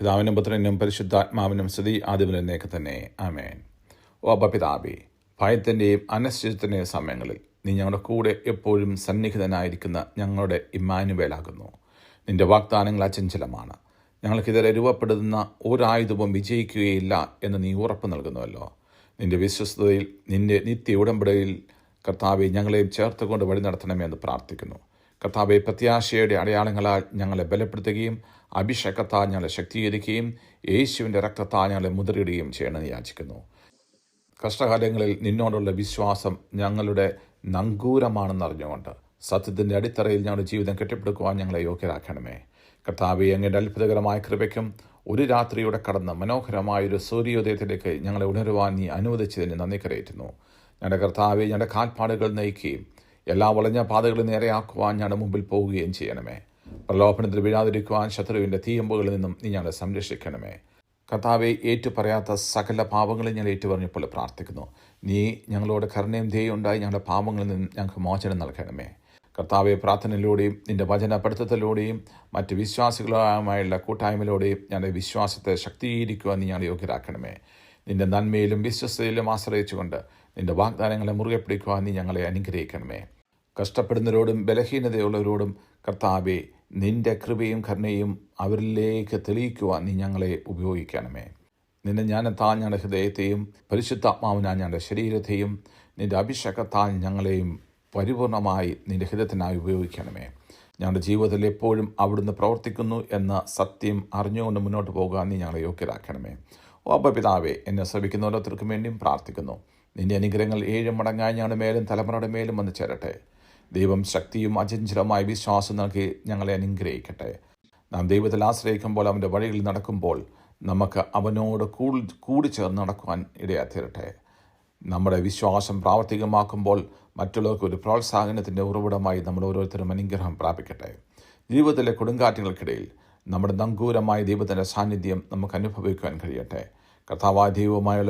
പിതാവിനും പുത്രനും പരിശുദ്ധാത്മാവിനും സ്തുതി ആദ്യമുലനേക്ക് തന്നെ ആമേൻ. ഓ അപ്പ പിതാവേ ഭയത്തിന്റെയും അനശ്ചിതത്തിന്റെയും സമയങ്ങളിൽ നീ ഞങ്ങളുടെ കൂടെ എപ്പോഴും സന്നിഹിതനായിരിക്കുന്ന ഞങ്ങളുടെ ഇമ്മാനുവേലാകുന്നു. നിന്റെ വാഗ്ദാനങ്ങൾ അചഞ്ചലമാണ്. ഞങ്ങൾക്കിതരെ രൂപപ്പെടുന്ന ഒരായുധവും വിജയിക്കുകയില്ല എന്ന് നീ ഉറപ്പ് നൽകുന്നുവല്ലോ. നിന്റെ വിശ്വസ്തതയിൽ നിന്റെ നിത്യ ഉടമ്പടിയിൽ കർത്താവെ ഞങ്ങളെയും ചേർത്തുകൊണ്ട് വഴി നടത്തണമെന്ന് പ്രാർത്ഥിക്കുന്നു. കർത്താവെ പ്രത്യാശയുടെ അടയാളങ്ങളാൽ ഞങ്ങളെ ബലപ്പെടുത്തുകയും അഭിഷേകത്താൽ ഞങ്ങളെ ശക്തീകരിക്കുകയും യേശുവിന്റെ രക്തത്താൽ ഞങ്ങളെ മുതിരിടുകയും ചെയ്യണമെന്ന് യാചിക്കുന്നു. കഷ്ടകാലങ്ങളിൽ നിന്നോടുള്ള വിശ്വാസം ഞങ്ങളുടെ നങ്കൂരമാണെന്ന് അറിഞ്ഞുകൊണ്ട് സത്യത്തിന്റെ അടിത്തറയിൽ ഞങ്ങളുടെ ജീവിതം കെട്ടിപ്പടുക്കുവാൻ ഞങ്ങളെ യോഗ്യരാക്കണമേ. കർത്താവെ അങ്ങയുടെ അത്ഭുതകരമായ കൃപയ്ക്കും ഒരു രാത്രിയുടെ കടന്ന് മനോഹരമായൊരു സൂര്യോദയത്തിലേക്ക് ഞങ്ങളെ ഉണരുവാൻ നീ അനുവദിച്ചതിന് നന്ദി കരയറ്റുന്നു. ഞങ്ങളുടെ കർത്താവെ ഞങ്ങളുടെ കാൽപ്പാടുകൾ നയിക്കുകയും എല്ലാ വളഞ്ഞ പാതകളും നേരെയാക്കുവാൻ ഞങ്ങളുടെ മുമ്പിൽ പോവുകയും ചെയ്യണമേ. പ്രലോഭനത്തിൽ വീഴാതിരിക്കുവാൻ ശത്രുവിന്റെ തീയമ്പുകളിൽ നിന്നും നീ ഞങ്ങളെ സംരക്ഷിക്കണമേ. കർത്താവെ ഏറ്റുപറയാത്ത സകല പാപങ്ങളും ഞങ്ങൾ ഏറ്റുപറഞ്ഞപ്പോൾ പ്രാർത്ഥിക്കുന്നു. നീ ഞങ്ങളോട് കരുണയും ധേയം ഉണ്ടായി ഞങ്ങളുടെ പാപങ്ങളിൽ നിന്നും ഞങ്ങൾക്ക് മോചനം നൽകണമേ. കർത്താവെ പ്രാർത്ഥനയിലൂടെയും നിന്റെ വചനപ്പെടുത്തത്തിലൂടെയും മറ്റ് വിശ്വാസികളുമായുള്ള കൂട്ടായ്മയിലൂടെയും ഞങ്ങളുടെ വിശ്വാസത്തെ ശക്തീകരിക്കുവാൻ നീ ഞങ്ങളെ യോഗ്യരാക്കണമേ. നിന്റെ നന്മയിലും വിശ്വസ്തയിലും ആശ്രയിച്ചുകൊണ്ട് നിന്റെ വാഗ്ദാനങ്ങളെ മുറുകെ പിടിക്കുവാൻ നീ ഞങ്ങളെ അനുഗ്രഹിക്കണമേ. കഷ്ടപ്പെടുന്നവരോടും ബലഹീനതയുള്ളവരോടും കർത്താവെ നിന്റെ കൃപയും കരുണയും അവരിലേക്ക് തെളിയിക്കുവാൻ നീ ഞങ്ങളെ ഉപയോഗിക്കണമേ. നിന്റെ ജ്ഞാനത്താൽ ഞങ്ങളുടെ ഹൃദയത്തെയും പരിശുദ്ധാത്മാവിനാൽ ഞങ്ങളുടെ ശരീരത്തെയും നിന്റെ അഭിഷേകത്താൽ ഞങ്ങളെയും പരിപൂർണമായി നിന്റെ ഹിതത്തിനായി ഉപയോഗിക്കണമേ. ഞങ്ങളുടെ ജീവിതത്തിൽ എപ്പോഴും അവിടുന്ന് പ്രവർത്തിക്കുന്നു എന്ന സത്യം അറിഞ്ഞുകൊണ്ട് മുന്നോട്ട് പോകാൻ നീ ഞങ്ങളെ യോഗ്യരാക്കണമേ. ഓ പിതാവേ എന്നെ ശ്രമിക്കുന്ന ഓരോരുത്തർക്കും വേണ്ടിയും പ്രാർത്ഥിക്കുന്നു. നിന്റെ അനുഗ്രഹങ്ങൾ ഏഴ് മടങ്ങായി ഞങ്ങളുടെ മേലും തലമുറയുടെ മേലും വന്ന് ചേരട്ടെ. ദൈവം ശക്തിയും അചഞ്ചലമായ വിശ്വാസം നൽകി ഞങ്ങളെ അനുഗ്രഹിക്കട്ടെ. നാം ദൈവത്തിൽ ആശ്രയിക്കുമ്പോൾ അവന്റെ വഴികളിൽ നടക്കുമ്പോൾ നമുക്ക് അവനോട് കൂടി കൂടി ചേർന്ന് നടക്കുവാൻ ഇടയാത്തീരട്ടെ നമ്മുടെ വിശ്വാസം പ്രാവർത്തികമാക്കുമ്പോൾ മറ്റുള്ളവർക്ക് ഒരു പ്രോത്സാഹനത്തിന്റെ ഉറവിടമായി നമ്മൾ ഓരോരുത്തരും അനുഗ്രഹം പ്രാപിക്കട്ടെ. ജീവിതത്തിലെ കൊടുങ്കാറ്റുകൾക്കിടയിൽ നമ്മുടെ നങ്കൂരമായ ദൈവത്തിന്റെ സാന്നിധ്യം നമുക്ക് അനുഭവിക്കുവാൻ കഴിയട്ടെ. കർത്താവായ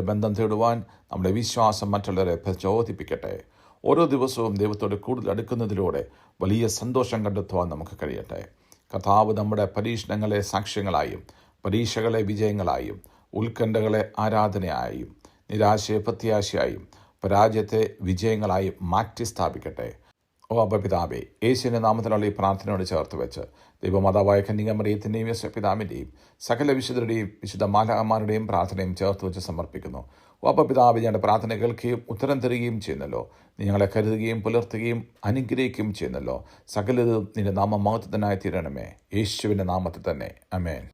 ബന്ധം തേടുവാൻ നമ്മുടെ വിശ്വാസം മറ്റുള്ളവരെ പ്രചോദിപ്പിക്കട്ടെ. ഓരോ ദിവസവും ദൈവത്തോട് കൂടുതൽ അടുക്കുന്നതിലൂടെ വലിയ സന്തോഷം കണ്ടെത്തുവാൻ നമുക്ക് കഴിയട്ടെ. കഥാവ് നമ്മുടെ പരീക്ഷണങ്ങളെ സാക്ഷ്യങ്ങളായും പരീക്ഷകളെ വിജയങ്ങളായും ഉത്കണ്ഠകളെ ആരാധനയായും നിരാശയെ പ്രത്യാശയായും പരാജയത്തെ വിജയങ്ങളായും മാറ്റി സ്ഥാപിക്കട്ടെ ഓ അബപിതാവേ യേശുവിന്റെ നാമത്തിലുള്ള ഈ പ്രാർത്ഥനയോട് ചേർത്ത് വെച്ച് ദൈവമാതാവായ കന്യകമറിയത്തിന്റെയും യേശുപിതാവിന്റെയും സകല വിശുദ്ധരുടെയും വിശുദ്ധ മാലാകന്മാരുടെയും പ്രാർത്ഥനയും ചേർത്ത് വെച്ച് സമർപ്പിക്കുന്നു. ഓ അപ്പപിതാവ് ഞങ്ങളുടെ പ്രാർത്ഥന കേൾക്കുകയും ഉത്തരം തരികയും ചെയ്യുന്നല്ലോ. ഞങ്ങളെ കരുതുകയും പുലർത്തുകയും അനുഗ്രഹിക്കുകയും ചെയ്യുന്നല്ലോ. സകലതും നിന്റെ നാമ മഹത്വത്തിനായി തീരണമേ. യേശുവിന്റെ നാമത്തിൽ തന്നെ. അമേൻ